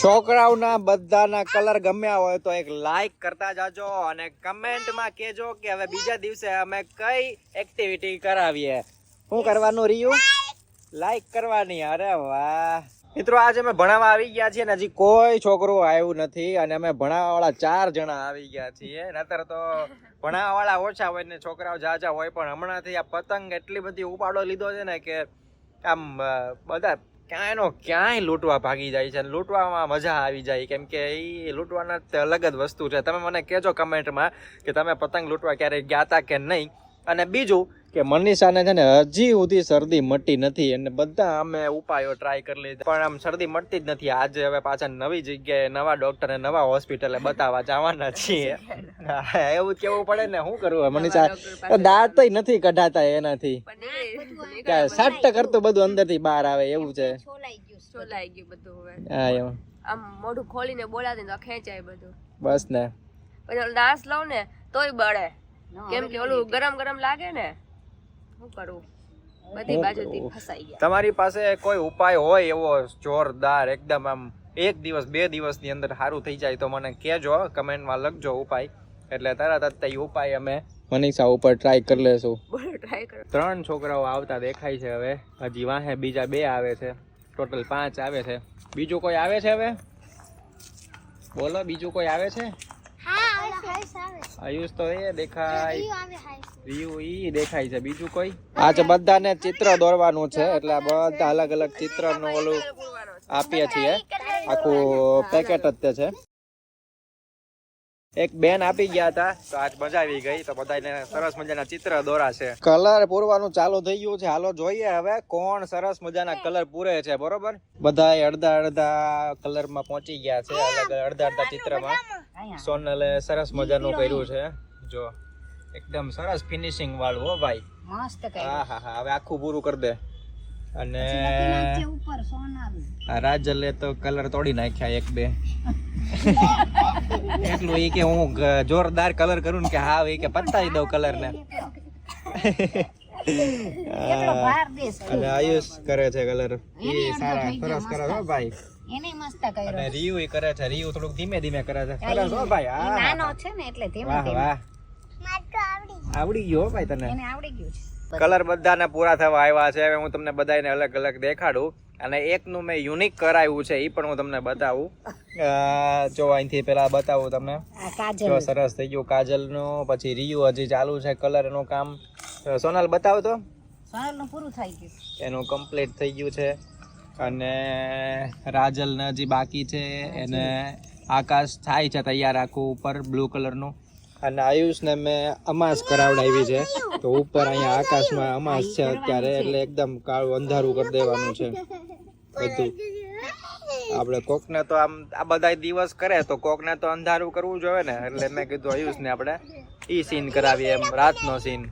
છોકરાઓના બધાના કલર ગમ્યા હોય તો એક લાઈક કરતા જાજો અને કમેન્ટમાં કહેજો કે હવે બીજા દિવસે અમે કઈ એક્ટિવિટી કરાવીએ. શું કરવાનું રહ્યું લાઈક કરવાની. અરે વાહ. મિત્રો, આજે અમે ભણાવવા આવી ગયા છીએ ને હજી કોઈ છોકરું આવ્યું નથી અને અમે ભણાવવા વાળા ચાર જણા આવી ગયા છીએ. નતર તો ભણાવવા વાળા ઓછા હોય ને છોકરાઓ જાજા હોય, પણ હમણાંથી આ પતંગ એટલી બધી ઉપાડો લીધો છે ને કે આમ બધા ક્યાંયનો ક્યાંય લૂંટવા ભાગી જાય છે લૂંટવામાં મજા આવી જાય. કેમ કે એ લૂંટવાના અલગ જ વસ્તુ છે. તમે મને કહેજો કમેન્ટમાં કે તમે પતંગ લૂંટવા ક્યારેય ગયા હતા કે નહીં? અને બીજું કે મનીષાને છે ને હજી સુધી શરદી મટી નથી અને બધા અમે ઉપાયો ટ્રાય કરી લીધા. પણ આમ શરદી મટતી જ નથી. આજે હવે પાછા નવી જગ્યાએ નવા ડોક્ટરને નવા હોસ્પિટલે બતાવવા જવાના છીએ. એવું કેવું પડે ને શું કરવું મનીષા? દાંત નથી કઢાતા એનાથી. સટ્ટ કરતું બધું અંદરથી બહાર આવે એવું છે. ચોલાઈ ગયું બધું હવે. હા એમ આમ મોઢું ખોલીને બોલાતી તો ખેંચાય બધું. બસ ને. પછી નાશ લઉં ને તોય બળે. કેમ કે ઓલું ગરમ ગરમ લાગે ને શું કરું? બધી બાજુથી ફસાઈ ગયા. તમારી પાસે કોઈ ઉપાય હોય એવો જોરદાર એકદમ આમ એક દિવસ બે દિવસની અંદર સારું થઈ જાય તો મને કહેજો કમેન્ટમાં લખજો ઉપાય. એટલે તરત જ તે ઉપાય અમે મનીષા ઉપર ટ્રાય કરી લેશું. બોલો ટ્રાય કરો. ત્રણ છોકરાઓ આવતા દેખાય છે હવે. હજી વાહે બીજા બે આવે છે. ટોટલ પાંચ આવે છે. બીજું કોઈ આવે છે હવે? બોલો બીજું કોઈ આવે છે? આયુષ તો એ દેખાય. વ્યૂ ઈ દેખાય છે. બીજું કોઈ? આજે બધાને ચિત્ર દોરવાનું છે એટલે આ બધા અલગ અલગ ચિત્રનું ઓલું આપીએ છીએ. આખું પેકેટ જ તે છે. એક બેન આપી ગયા હતા. તો આજ મજા આવી ગઈ. તો બધા સરસ મજાના ચિત્ર દોરા છે. કલર પૂરવાનું ચાલુ થઈ ગયું છે. હાલો જોઈએ હવે કોણ સરસ મજાના કલર પૂરે છે બરોબર? બધા અડધા અડધા કલરમાં પહોંચી ગયા છે અલગ અડધા અડધા ચિત્રમાં. સોનલે સરસ મજાનું કર્યું છે. જો એકદમ સરસ ફિનિશિંગ વાળું હો ભાઈ. મસ્ત હા હા હા હવે આખું પૂરું કરી દે. અને ઉપર રાજલે તો કલર તોડી નાખ્યા એક બે. એટલું એ કે હું જોરદાર કલર કરું ને કે હા એ કે પતાવી દઉં કલર ને. કેટલો ભાર દેશ અને આયુષ કરે છે કલર એ સારા સરસ કરે હો ભાઈ. એને મસ્ત કર્યો. અને રિયુ એ કરે છે રિયુ થોડુંક ધીમે ધીમે કરે છે. સરસ હો ભાઈ એ નાનો છે ને એટલે ધીમે વાહ વાહ. આવડી ગયો ભાઈ તને. એને આવડી ગયું છે. કલર બધાને પૂરા થવા આવ્યા છે. હવે હું તમને બધાને અલગ અલગ દેખાડું. અને એકનું મેં યુનિક કરાવ્યું છે એ પણ હું તમને બતાવું. જો અહીંથી પેલા બતાવું તમને. જો સરસ થઈ ગયું કાજલનું પછી રિયુ હજી ચાલુ છે કલરનું કામ. સોનલ બતાવો તો. સોનલનું પૂરું થઈ ગયું. એનું કમ્પ્લીટ થઈ ગયું છે. અને રાજલને હજી બાકી છે. એને આકાશ થાય છે તૈયાર આખું ઉપર બ્લુ કલરનું અને આયુષને મેં અમાસ કરાવડાવી છે. તો ઉપર અહીંયા આકાશમાં અમાસ છે અત્યારે એટલે એકદમ કાળું અંધારું કરી દેવાનું છે. બધું. આપણે કોકને તો આમ, આ બધા દિવસ કરે તો કોકને તો અંધારું કરવું જોઈએ ને. એટલે મેં કીધું આયુષ ને આપણે ઈ સીન કરાવીએ એમ, રાતનો સીન